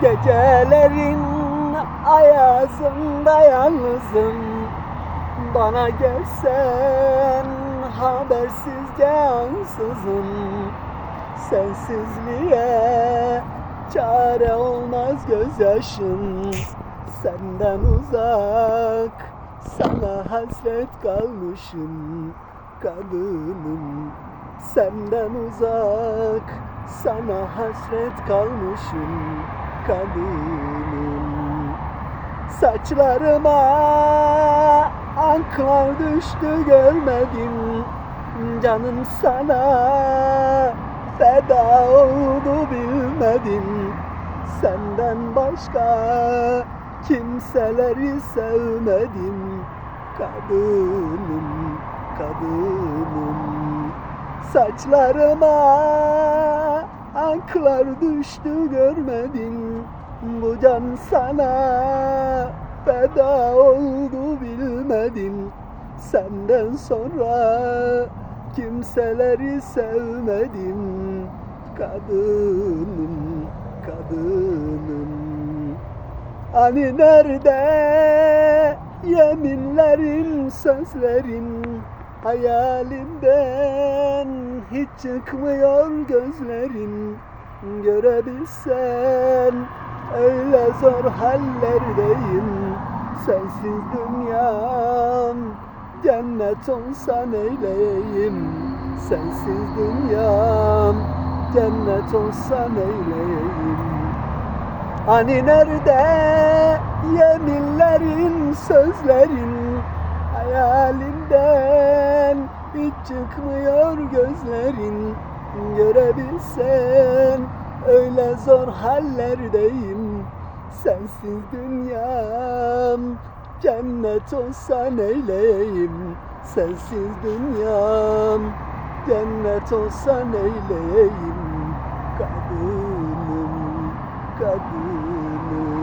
Gecelerin ayazında yalnızım. Bana gelsen habersizce ansızın Sensizliğe çare olmaz gözyaşım? Senden uzak sana hasret kalmışım. Kadınım Senden uzak sana hasret kalmışım kadınım Saçlarıma anklar düştü görmedim. Canım sana feda oldu bilmedim. Senden başka kimseleri sevmedim. Kadınım, kadınım Saçlarıma anklar düştü görmedim Bu can sana feda oldu bilmedim. Senden sonra kimseleri sevmedim. Kadınım, kadınım. Hani nerede yeminlerin, sözlerin Hayalimden hiç çıkmıyor gözlerin Görebilsen öyle zor hallerdeyim. Sensiz dünyam cennet olsa neyleyeyim Sensiz dünyam cennet olsa neyleyeyim Hani nerede yeminlerin, sözlerin? Hayalinden hiç çıkmıyor gözlerin. Görebilsen öyle zor hallerdeyim Sensiz dünyam cennet olsa neyleyeyim Sensiz dünyam cennet olsa neyleyeyim Kadınım, kadınım